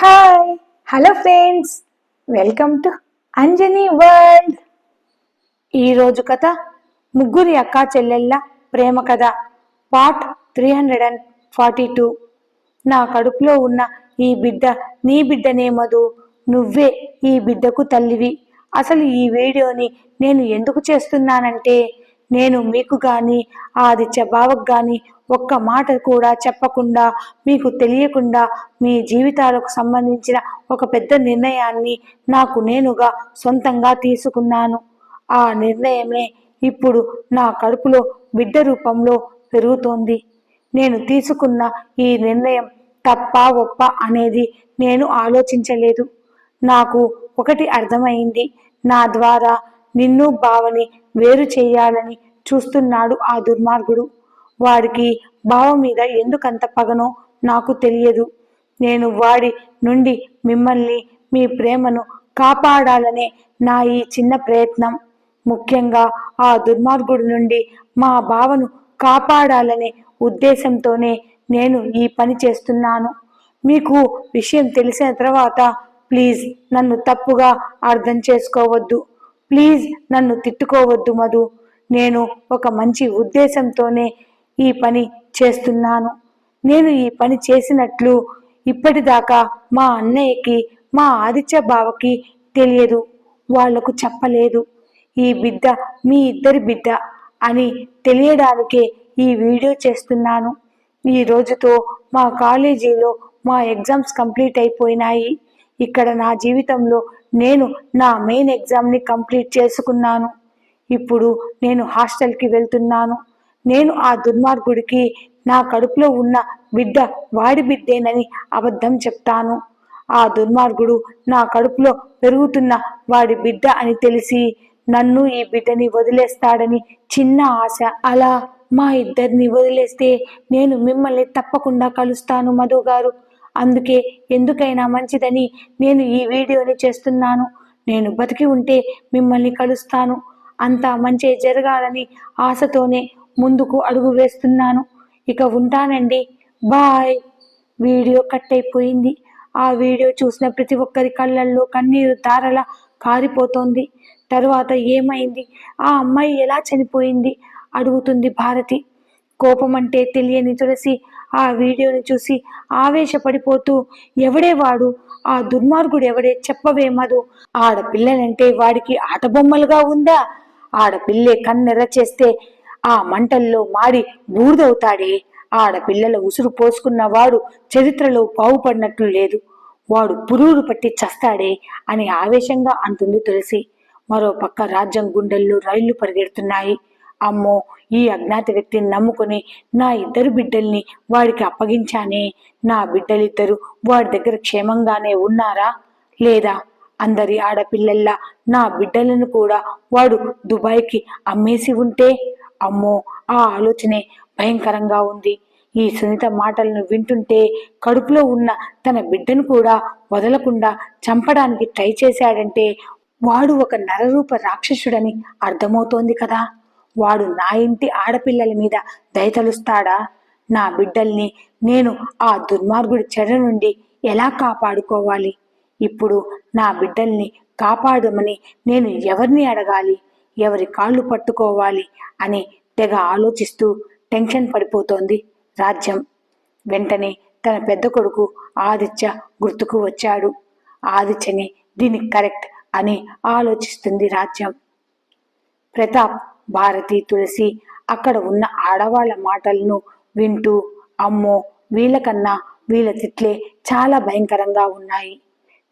Hi hello friends welcome to Anjani World ఈరోజు కథ ముగ్గురి అక్కా చెల్లెళ్ళ ప్రేమ కథ part three hundred and forty two నా కడుపులో ఉన్న ఈ బిడ్డ నీ బిడ్డనే మధు. నువ్వే ఈ బిడ్డకు తల్లివి. అసలు ఈ వీడియోని నేను ఎందుకు చేస్తున్నానంటే నేను మీకు కానీ ఆదిత్య బావకు కానీ ఒక్క మాట కూడా చెప్పకుండా మీకు తెలియకుండా మీ జీవితాలకు సంబంధించిన ఒక పెద్ద నిర్ణయాన్ని నాకు నేనుగా సొంతంగా తీసుకున్నాను. ఆ నిర్ణయమే ఇప్పుడు నా కడుపులో బిడ్డ రూపంలో పెరుగుతోంది. నేను తీసుకున్న ఈ నిర్ణయం తప్ప ఒప్ప అనేది నేను ఆలోచించలేదు. నాకు ఒకటి అర్థమైంది. నా ద్వారా నిన్ను బావని వేరు చేయాలని చూస్తున్నాడు ఆ దుర్మార్గుడు. వాడికి బావ మీద ఎందుకంత పగనో నాకు తెలియదు. నేను వాడి నుండి మిమ్మల్ని మీ ప్రేమను కాపాడాలనే నా ఈ చిన్న ప్రయత్నం. ముఖ్యంగా ఆ దుర్మార్గుడి నుండి మా బావను కాపాడాలనే ఉద్దేశంతోనే నేను ఈ పని చేస్తున్నాను. మీకు విషయం తెలిసిన తర్వాత ప్లీజ్ నన్ను తప్పుగా అర్థం చేసుకోవద్దు. ప్లీజ్ నన్ను తిట్టుకోవద్దు మధు. నేను ఒక మంచి ఉద్దేశంతోనే ఈ పని చేస్తున్నాను. నేను ఈ పని చేసినట్లు ఇప్పటిదాకా మా అన్నయ్యకి మా ఆదిత్య బావకి తెలియదు. వాళ్ళకు చెప్పలేదు. ఈ బిడ్డ మీ ఇద్దరి బిడ్డ అని తెలియడానికే ఈ వీడియో చేస్తున్నాను. ఈ రోజుతో మా కాలేజీలో మా ఎగ్జామ్స్ కంప్లీట్ అయిపోయినాయి. ఇక్కడ నా జీవితంలో నేను నా మెయిన్ ఎగ్జామ్ని కంప్లీట్ చేసుకున్నాను. ఇప్పుడు నేను హాస్టల్కి వెళ్తున్నాను. నేను ఆ దుర్మార్గుడికి నా కడుపులో ఉన్న బిడ్డ వాడి బిడ్డేనని అబద్ధం చెప్తాను. ఆ దుర్మార్గుడు నా కడుపులో పెరుగుతున్న వాడి బిడ్డ అని తెలిసి నన్ను ఈ బిడ్డని వదిలేస్తాడని చిన్న ఆశ. అలా మా ఇద్దరిని వదిలేస్తే నేను మిమ్మల్ని తప్పకుండా కలుస్తాను మధు గారు. అందుకే ఎందుకైనా మంచిదని నేను ఈ వీడియోని చేస్తున్నాను. నేను బతికి ఉంటే మిమ్మల్ని కలుస్తాను. అంతా మంచి జరగాలని ఆశతోనే ముందుకు అడుగు వేస్తున్నాను. ఇక ఉంటానండి. బాయ్. వీడియో కట్ అయిపోయింది. ఆ వీడియో చూసిన ప్రతి ఒక్కరి కళ్ళల్లో కన్నీరు ధారలా కారిపోతోంది. తరువాత ఏమైంది? ఆ అమ్మాయి ఎలా చనిపోయింది? అడుగుతుంది భారతి. కోపం అంటే తెలియని తులసి ఆ వీడియోని చూసి ఆవేశపడిపోతూ ఎవడే వాడు ఆ దుర్మార్గుడు ఎవడే చెప్పవే మధు. ఆడపిల్లలంటే వాడికి ఆటబొమ్మలుగా ఉందా? ఆడపిల్లే కన్నెర్ర చేస్తే ఆ మంటల్లో మాడి బూర్దవుతాడే ఆడపిల్లల ఉసురు పోసుకున్న వాడు చరిత్రలో బాగుపడినట్లు లేదు. వాడు పురువులు పట్టి చస్తాడే అని ఆవేశంగా అంటుంది తులసి. మరో పక్క రాజ్యం గుండెల్లో రైళ్ళు పరిగెడుతున్నాయి. అమ్మో ఈ అజ్ఞాత వ్యక్తిని నమ్ముకొని నా ఇద్దరు బిడ్డల్ని వాడికి అప్పగించానే. నా బిడ్డలిద్దరు వాడి దగ్గర క్షేమంగానే ఉన్నారా? లేదా అందరి ఆడపిల్లల్లా నా బిడ్డలను కూడా వాడు దుబాయ్కి అమ్మేసి ఉంటే అమ్మో ఆ ఆలోచనే భయంకరంగా ఉంది. ఈ సునీత మాటలను వింటుంటే కడుపులో ఉన్న తన బిడ్డను కూడా వదలకుండా చంపడానికి ట్రై చేశాడంటే వాడు ఒక నరరూప రాక్షసుడని అర్థమవుతోంది కదా. వాడు నా ఇంటి ఆడపిల్లల మీద దయతలుస్తాడా నా బిడ్డల్ని నేను ఆ దుర్మార్గుడి చెర నుండి ఎలా కాపాడుకోవాలి? ఇప్పుడు నా బిడ్డల్ని కాపాడమని నేను ఎవరిని అడగాలి? ఎవరి కాళ్ళు పట్టుకోవాలి? అని తెగ ఆలోచిస్తూ టెన్షన్ పడిపోతోంది రాజ్యం. వెంటనే తన పెద్ద కొడుకు ఆదిత్య గుర్తుకు వచ్చాడు. ఆదిత్యని దీనికి కరెక్ట్ అని ఆలోచిస్తుంది రాజ్యం. ప్రతాప్ భారతి తులసి అక్కడ ఉన్న ఆడవాళ్ళ మాటలను వింటూ అమ్మో వీళ్ళకన్నా వీళ్ళ తిట్లే చాలా భయంకరంగా ఉన్నాయి.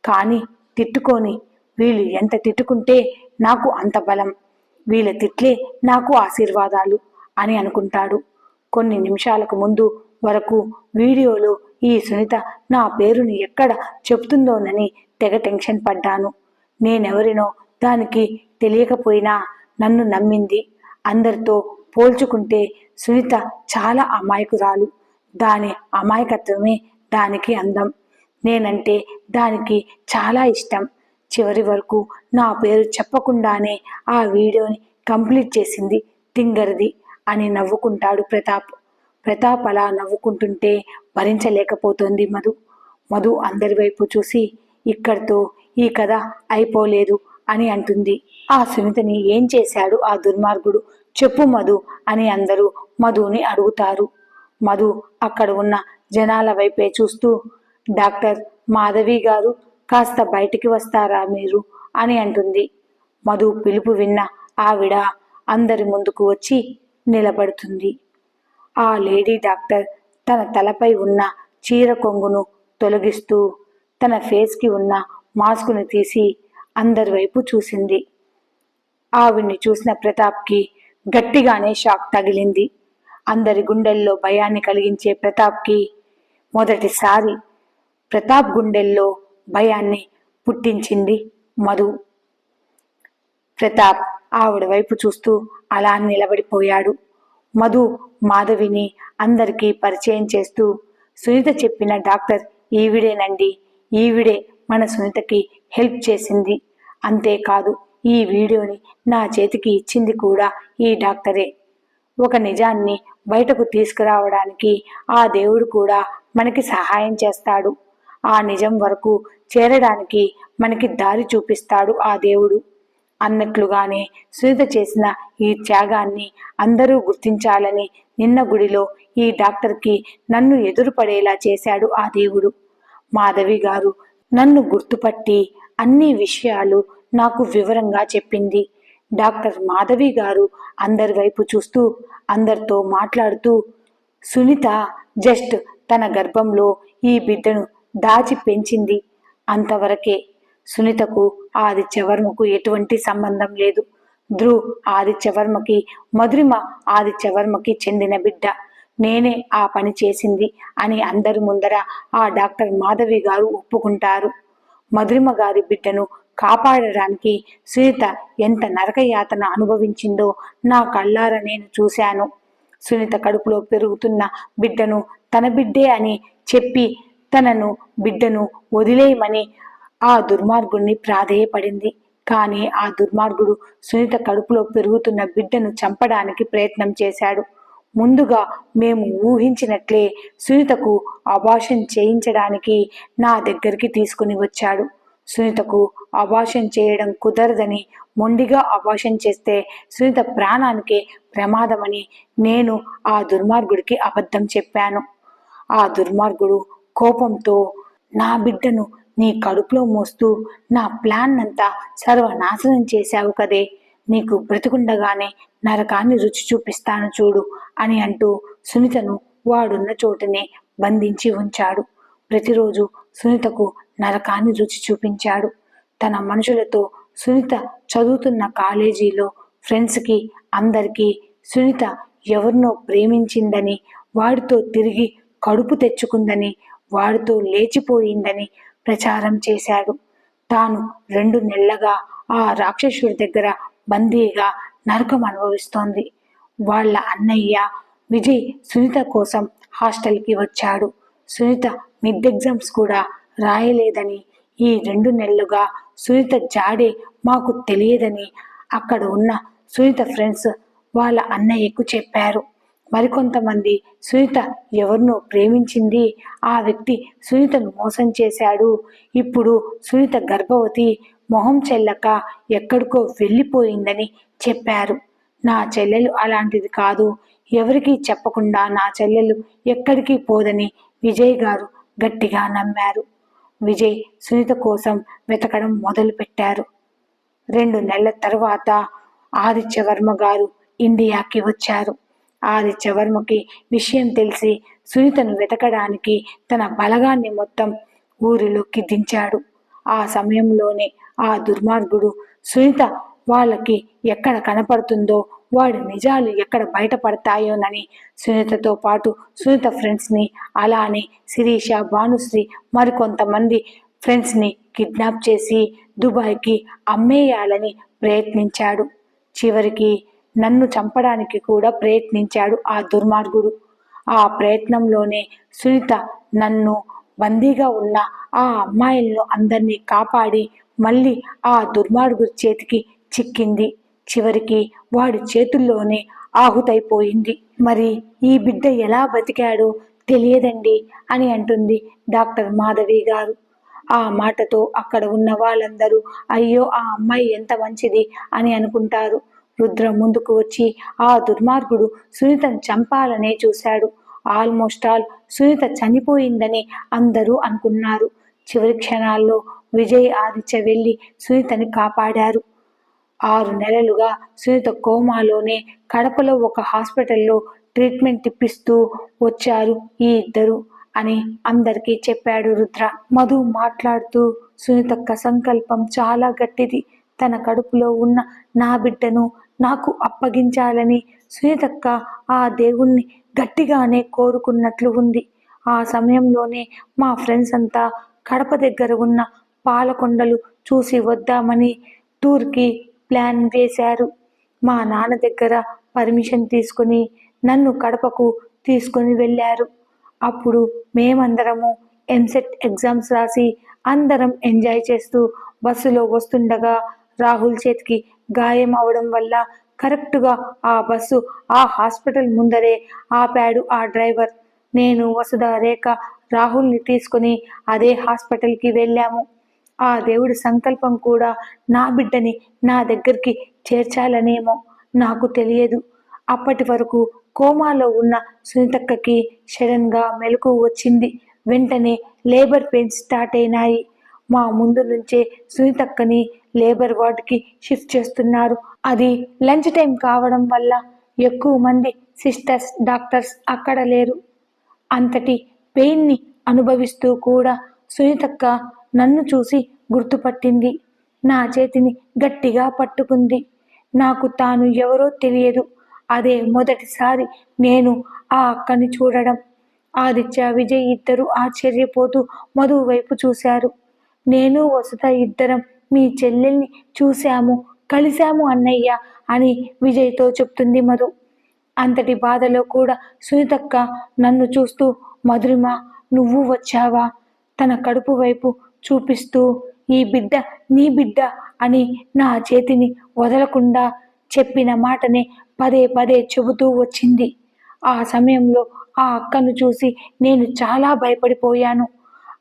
కానీ తిట్టుకొని వీళ్ళు ఎంత తిట్టుకుంటే నాకు అంత బలం. వీళ్ళ తిట్లే నాకు ఆశీర్వాదాలు అని అనుకుంటాడు. కొన్ని నిమిషాలకు ముందు వరకు వీడియోలో ఈ సునీత నా పేరుని ఎక్కడ చెప్తుందోనని తెగ టెన్షన్ పడ్డాను. నేనెవరినో దానికి తెలియకపోయినా నన్ను నమ్మింది. అందరితో పోల్చుకుంటే సునీత చాలా అమాయకురాలు. దాని అమాయకత్వమే దానికి అందం. నేనంటే దానికి చాలా ఇష్టం. చివరి వరకు నా పేరు చెప్పకుండానే ఆ వీడియోని కంప్లీట్ చేసింది తింగరిది అని నవ్వుకుంటాడు ప్రతాప్. ప్రతాప్ అలా నవ్వుకుంటుంటే భరించలేకపోతోంది మధు. మధు అందరి వైపు చూసి ఇక్కడితో ఈ కథ అయిపోలేదు అని అంటుంది. ఆ సునీతని ఏం చేశాడు ఆ దుర్మార్గుడు? చెప్పు మధు అని అందరూ మధుని అడుగుతారు. మధు అక్కడ ఉన్న జనాల వైపే చూస్తూ డాక్టర్ మాధవి గారు కాస్త బయటికి వస్తారా మీరు? అని అంటుంది. మధు పిలుపు విన్న ఆవిడ అందరి ముందుకు వచ్చి నిలబడుతుంది. ఆ లేడీ డాక్టర్ తన తలపై ఉన్న చీర కొంగును తొలగిస్తూ తన ఫేస్కి ఉన్న మాస్కును తీసి అందరి వైపు చూసింది. ఆవిడ్ని చూసిన ప్రతాప్కి గట్టిగానే షాక్ తగిలింది. అందరి గుండెల్లో భయాన్ని కలిగించే ప్రతాప్కి మొదటిసారి ప్రతాప్ గుండెల్లో భయాన్ని పుట్టించింది మధు. ప్రతాప్ ఆవిడ వైపు చూస్తూ అలా నిలబడిపోయాడు. మధు మాధవిని అందరికీ పరిచయం చేస్తూ సునీత చెప్పిన డాక్టర్ ఈవిడేనండి ఈవిడే మన సునీతకి హెల్ప్ చేసింది. అంతేకాదు ఈ వీడియోని నా చేతికి ఇచ్చింది కూడా ఈ డాక్టరే. ఒక నిజాన్ని బయటకు తీసుకురావడానికి ఆ దేవుడు కూడా మనకి సహాయం చేస్తాడు. ఆ నిజం వరకు చేరడానికి మనకి దారి చూపిస్తాడు ఆ దేవుడు. అన్నట్లుగానే సునీత చేసిన ఈ త్యాగాన్ని అందరూ గుర్తించాలని నిన్న గుడిలో ఈ డాక్టర్కి నన్ను ఎదురుపడేలా చేశాడు ఆ దేవుడు. మాధవి గారు నన్ను గుర్తుపట్టి అన్ని విషయాలు నాకు వివరంగా చెప్పింది. డాక్టర్ మాధవి గారు అందరి వైపు చూస్తూ అందరితో మాట్లాడుతూ సునీత జస్ట్ తన గర్భంలో ఈ బిడ్డను దాచి పెంచింది. అంతవరకే సునీతకు ఆదిత్యవర్మకు ఎటువంటి సంబంధం లేదు. ధ్రువ్ ఆదిత్యవర్మకి మధురిమ ఆదిత్యవర్మకి చెందిన బిడ్డ. నేనే ఆ పని చేసింది అని అందరి ముందర ఆ డాక్టర్ మాధవి గారు ఒప్పుకుంటారు. మధురిమ గారి బిడ్డను కాపాడడానికి సునీత ఎంత నరకయాతన అనుభవించిందో నా కళ్ళారా నేను చూశాను. సునీత కడుపులో పెరుగుతున్న బిడ్డను తన బిడ్డే అని చెప్పి తనను బిడ్డను వదిలేయమని ఆ దుర్మార్గుణ్ణి ప్రాధేయపడింది. కానీ ఆ దుర్మార్గుడు సునీత కడుపులో పెరుగుతున్న బిడ్డను చంపడానికి ప్రయత్నం చేశాడు. ముందుగా మేము ఊహించినట్లే సునీతకు అభాషణ చేయించడానికి నా దగ్గరికి తీసుకుని వచ్చాడు. సునీతకు అభాషణ చేయడం కుదరదని మొండిగా అభాషణ చేస్తే సునీత ప్రాణానికే ప్రమాదమని నేను ఆ దుర్మార్గుడికి అబద్ధం చెప్పాను. ఆ దుర్మార్గుడు కోపంతో నా బిడ్డను నీ కడుపులో మోస్తూ నా ప్లాన్ అంతా సర్వనాశనం చేశావు కదే. నీకు బ్రతికుండగానే నరకాన్ని రుచి చూపిస్తాను చూడు అని అంటూ సునీతను వాడున్న చోటనే బంధించి ఉంచాడు. ప్రతిరోజు సునీతకు నరకాన్ని రుచి చూపించాడు. తన మనుషులతో సునీత చదువుతున్న కాలేజీలో ఫ్రెండ్స్కి అందరికీ సునీత ఎవరినో ప్రేమించిందని వాడితో తిరిగి కడుపు తెచ్చుకుందని వాడితో లేచిపోయిందని ప్రచారం చేశాడు. తాను రెండు నెలలుగా ఆ రాక్షసుడి దగ్గర బందీగా నరకం అనుభవిస్తోంది. వాళ్ళ అన్నయ్య విజయ్ సునీత కోసం హాస్టల్కి వచ్చాడు. సునీత మిడ్ ఎగ్జామ్స్ కూడా రాయలేదని ఈ రెండు నెలలుగా సునీత జాడే మాకు తెలియదని అక్కడ ఉన్న సునీత ఫ్రెండ్స్ వాళ్ళ అన్నయ్యకు చెప్పారు. మరికొంతమంది సునీత ఎవరినో ప్రేమించింది. ఆ వ్యక్తి సునీతను మోసం చేశాడు. ఇప్పుడు సునీత గర్భవతి. మొహం చెల్లక ఎక్కడికో వెళ్ళిపోయిందని చెప్పారు. నా చెల్లెలు అలాంటిది కాదు. ఎవరికీ చెప్పకుండా నా చెల్లెలు ఎక్కడికి పోదని విజయ్ గారు గట్టిగా నమ్మారు. విజయ్ సునీత కోసం వెతకడం మొదలుపెట్టారు. రెండు నెలల తర్వాత ఆదిత్యవర్మ గారు ఇండియాకి వచ్చారు. ఆది చవర్మకి విషయం తెలిసి సునీతను వెతకడానికి తన బలగాన్ని మొత్తం ఊరిలోకి దించాడు. ఆ సమయంలోనే ఆ దుర్మార్గుడు సునీత వాళ్ళకి ఎక్కడ కనపడుతుందో వాడి నిజాలు ఎక్కడ బయటపడతాయోనని సునీతతో పాటు సునీత ఫ్రెండ్స్ని అలానే శిరీష భానుశ్రీ మరికొంతమంది ఫ్రెండ్స్ని కిడ్నాప్ చేసి దుబాయ్కి అమ్మేయాలని ప్రయత్నించాడు. చివరికి నన్ను చంపడానికి కూడా ప్రయత్నించాడు ఆ దుర్మార్గుడు. ఆ ప్రయత్నంలోనే సునీత నన్ను బందీగా ఉన్న ఆ అమ్మాయిలను అందరినీ కాపాడి మళ్ళీ ఆ దుర్మార్గుడి చేతికి చిక్కింది. చివరికి వాడి చేతుల్లోనే ఆహుతైపోయింది. మరి ఈ బిడ్డ ఎలా బతికాడో తెలియదండి అని అంటుంది డాక్టర్ మాధవి గారు. ఆ మాటతో అక్కడ ఉన్న వాళ్ళందరూ అయ్యో ఆ అమ్మాయి ఎంత మంచిది అని అనుకుంటారు. రుద్ర ముందుకు వచ్చి ఆ దుర్మార్గుడు సునీతను చంపాలనే చూశాడు. ఆల్మోస్ట్ ఆల్ సునీత చనిపోయిందని అందరూ అనుకున్నారు. చివరి క్షణాల్లో విజయ్ ఆదిత్య వెళ్ళి సునీతని కాపాడారు. ఆరు నెలలుగా సునీత కోమాలోనే కడపలో ఒక హాస్పిటల్లో ట్రీట్మెంట్ ఇప్పిస్తూ వచ్చారు ఈ ఇద్దరు అని అందరికీ చెప్పాడు రుద్ర. మధు మాట్లాడుతూ సునీతక్క సంకల్పం చాలా గట్టిది. తన కడుపులో ఉన్న నా బిడ్డను నాకు అప్పగించాలని సునీతక్క ఆ దేవుణ్ణి గట్టిగానే కోరుకున్నట్లు ఉంది. ఆ సమయంలోనే మా ఫ్రెండ్స్ అంతా కడప దగ్గర ఉన్న పాలకొండలు చూసి వద్దామని టూర్కి ప్లాన్ వేశారు. మా నాన్న దగ్గర పర్మిషన్ తీసుకుని నన్ను కడపకు తీసుకొని వెళ్ళారు. అప్పుడు మేమందరము ఎంసెట్ ఎగ్జామ్స్ రాసి అందరం ఎంజాయ్ చేస్తూ బస్సులో వస్తుండగా రాహుల్ చేతికి గాయం అవడం వల్ల కరెక్ట్గా ఆ బస్సు ఆ హాస్పిటల్ ముందరే ఆపాడు ఆ డ్రైవర్. నేను వసుధ రేఖ రాహుల్ని తీసుకుని అదే హాస్పిటల్కి వెళ్ళాము. ఆ దేవుడి సంకల్పం కూడా నా బిడ్డని నా దగ్గరికి చేర్చాలనేమో నాకు తెలియదు. అప్పటి వరకు కోమాలో ఉన్న సునీతక్కకి సడన్గా మెలకు వచ్చింది. వెంటనే లేబర్ పెయిన్స్ స్టార్ట్ అయినాయి. మా ముందు నుంచే సునీతక్కని లేబర్ వార్డ్కి షిఫ్ట్ చేస్తున్నారు. అది లంచ్ టైం కావడం వల్ల ఎక్కువ మంది సిస్టర్స్ డాక్టర్స్ అక్కడ లేరు. అంతటి పెయిన్ని అనుభవిస్తూ కూడా సునీతక్క నన్ను చూసి గుర్తుపట్టింది. నా చేతిని గట్టిగా పట్టుకుంది. నాకు తాను ఎవరో తెలియదు. అదే మొదటిసారి నేను ఆ అక్కని చూడడం. ఆదిత్య విజయ్ ఇద్దరు ఆశ్చర్యపోతూ మధు వైపు చూశారు. నేను వసుత ఇద్దరం మీ చెల్లెల్ని చూశాము కలిశాము అన్నయ్య అని విజయ్తో చెప్తుంది మధు. అంతటి బాధలో కూడా సునీతక్క నన్ను చూస్తూ మధురిమ నువ్వు వచ్చావా? తన కడుపు వైపు చూపిస్తూ ఈ బిడ్డ నీ బిడ్డ అని నా చేతిని వదలకుండా చెప్పిన మాటనే పదే పదే చెబుతూ వచ్చింది. ఆ సమయంలో ఆ అక్కను చూసి నేను చాలా భయపడిపోయాను.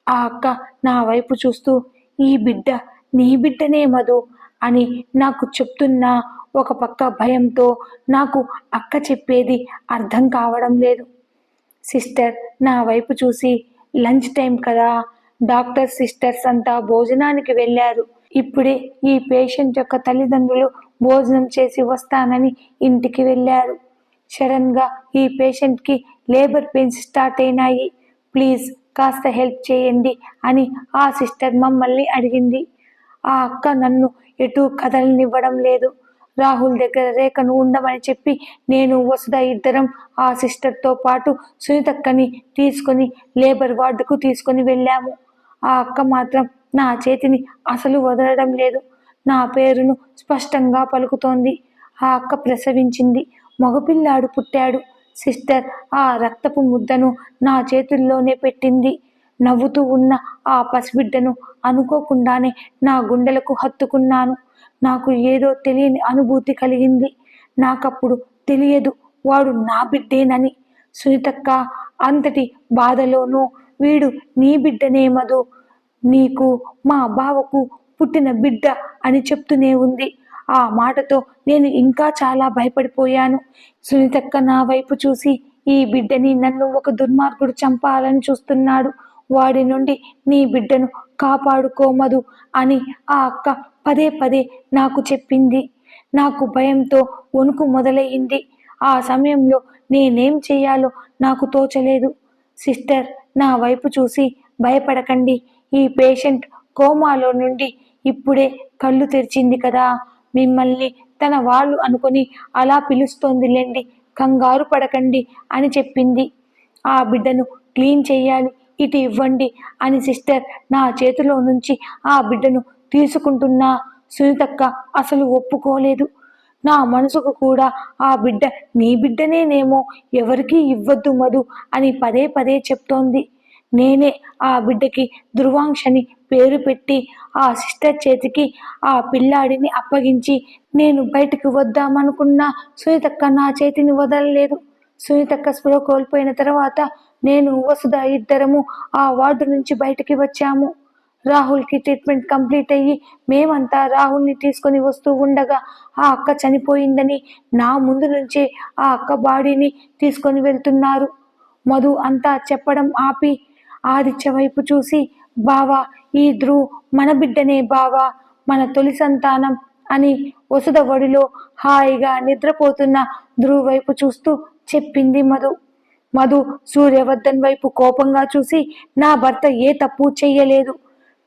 ఆ అక్క నా వైపు చూస్తూ ఈ బిడ్డ నీ బిడ్డనే మధు అని నాకు చెప్తున్నా ఒక పక్క భయంతో నాకు అక్క చెప్పేది అర్థం కావడం లేదు. సిస్టర్ నా వైపు చూసి లంచ్ టైం కదా డాక్టర్ సిస్టర్స్ అంతా భోజనానికి వెళ్ళారు. ఇప్పుడే ఈ పేషెంట్ యొక్క తల్లిదండ్రులు భోజనం చేసి వస్తానని ఇంటికి వెళ్ళారు. సడన్గా ఈ పేషెంట్కి లేబర్ పెయిన్స్ స్టార్ట్ అయినాయి. ప్లీజ్ కాస్త హెల్ప్ చేయండి అని ఆ సిస్టర్ మమ్మల్ని అడిగింది. ఆ అక్క నన్ను ఎటు కదలనివ్వడం లేదు. రాహుల్ దగ్గర రేఖను ఉండమని చెప్పి నేను వసుధ ఇద్దరం ఆ సిస్టర్తో పాటు సునీతక్కని తీసుకొని లేబర్ వార్డుకు తీసుకొని వెళ్ళాము. ఆ అక్క మాత్రం నా చేతిని అసలు వదలడం లేదు. నా పేరును స్పష్టంగా పలుకుతోంది. ఆ అక్క ప్రసవించింది. మగపిల్లాడు పుట్టాడు. సిస్టర్ ఆ రక్తపు ముద్దను నా చేతుల్లోనే పెట్టింది. నవ్వుతూ ఉన్న ఆ పసిబిడ్డను అనుకోకుండానే నా గుండెలకు హత్తుకున్నాను. నాకు ఏదో తెలియని అనుభూతి కలిగింది. నాకప్పుడు తెలియదు వాడు నా బిడ్డేనని. సునీతక్క అంతటి బాధలోనూ వీడు నీ బిడ్డనేమదు నీకు మా బావకు పుట్టిన బిడ్డ అని చెప్తూనే ఉంది. ఆ మాటతో నేను ఇంకా చాలా భయపడిపోయాను. సునీతక్క నా వైపు చూసి ఈ బిడ్డని నన్ను ఒక దుర్మార్గుడు చంపాలని చూస్తున్నాడు. వాడి నుండి నీ బిడ్డను కాపాడుకోమదు అని ఆ అక్క పదే పదే నాకు చెప్పింది. నాకు భయంతో వణుకు మొదలయ్యింది ఆ సమయంలో నేనేం చేయాలో నాకు తోచలేదు. సిస్టర్ నా వైపు చూసి భయపడకండి. ఈ పేషెంట్ కోమాలో నుండి ఇప్పుడే కళ్ళు తెరిచింది కదా. మిమ్మల్ని తన వాళ్ళు అనుకొని అలా పిలుస్తోందిలేండి. కంగారు పడకండి అని చెప్పింది. ఆ బిడ్డను క్లీన్ చేయాలి. ఇటు ఇవ్వండి అని సిస్టర్ నా చేతిలో నుంచి ఆ బిడ్డను తీసుకుంటున్నా. సునీతక్క అసలు ఒప్పుకోలేదు. నా మనసుకు కూడా ఆ బిడ్డ నీ బిడ్డనేనేమో ఎవరికీ ఇవ్వద్దు మధు అని పదే పదే చెప్తోంది. నేనే ఆ బిడ్డకి ధృవాంక్షని పేరు పెట్టి ఆ సిస్టర్ చేతికి ఆ పిల్లాడిని అప్పగించి నేను బయటకు వద్దామనుకున్నా. సునీతక్క నా చేతిని వదలలేదు. సునీతక్క స్పృహ కోల్పోయిన తర్వాత నేను వసుధ ఇద్దరము ఆ వార్డు నుంచి బయటికి వచ్చాము. రాహుల్కి ట్రీట్మెంట్ కంప్లీట్ అయ్యి మేమంతా రాహుల్ని తీసుకొని వస్తూ ఉండగా ఆ అక్క చనిపోయిందని నా ముందు నుంచే ఆ అక్క బాడీని తీసుకొని వెళ్తున్నారు. మధు అంతా చెప్పడం ఆపి ఆదిత్య వైపు చూసి బావా ఈ ధ్రువ్ మన బిడ్డనే బావా మన తొలి సంతానం అని వసుధ ఒడిలో హాయిగా నిద్రపోతున్న ధ్రువ్ వైపు చూస్తూ చెప్పింది మధు. మధు సూర్యవర్ధన్ వైపు కోపంగా చూసి నా భర్త ఏ తప్పు చేయలేదు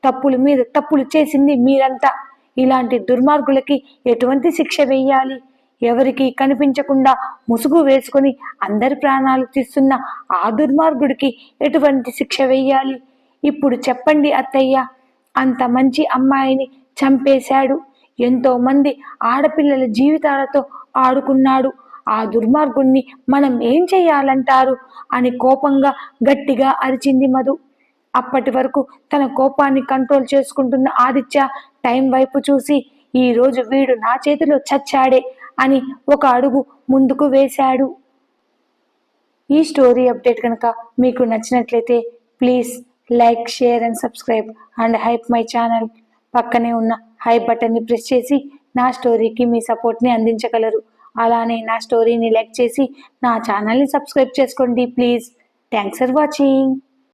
తప్పుల మీద తప్పులు చేసింది మీరంతా. ఇలాంటి దుర్మార్గులకి ఎటువంటి శిక్ష వేయాలి? ఎవరికి కనిపించకుండా ముసుగు వేసుకొని అందరి ప్రాణాలు తీస్తున్న ఆ దుర్మార్గుడికి ఎటువంటి శిక్ష వేయాలి? ఇప్పుడు చెప్పండి అత్తయ్య. అంత మంచి అమ్మాయిని చంపేశాడు. ఎంతో మంది ఆడపిల్లల జీవితాలతో ఆడుకున్నాడు. ఆ దుర్మార్గుణ్ణి మనం ఏం చేయాలంటారు? అని కోపంగా గట్టిగా అరిచింది మధు. అప్పటి వరకు తన కోపాన్ని కంట్రోల్ చేసుకుంటున్న ఆదిత్య టైం వైపు చూసి ఈ రోజు వీడు నా చేతిలో చచ్చాడే అని ఒక అడుగు ముందుకు వేశాడు. ఈ స్టోరీ అప్డేట్ కనుక మీకు నచ్చినట్లయితే please like share and subscribe and hype my channel. పక్కనే ఉన్న హై బటన్ని ప్రెస్ చేసి నా స్టోరీకి మీ సపోర్ట్ని అందించగలరు. అలానే నా స్టోరీని లైక్ చేసి నా ఛానల్ని సబ్స్క్రైబ్ చేసుకోండి ప్లీజ్ థ్యాంక్స్ ఫర్ వాచింగ్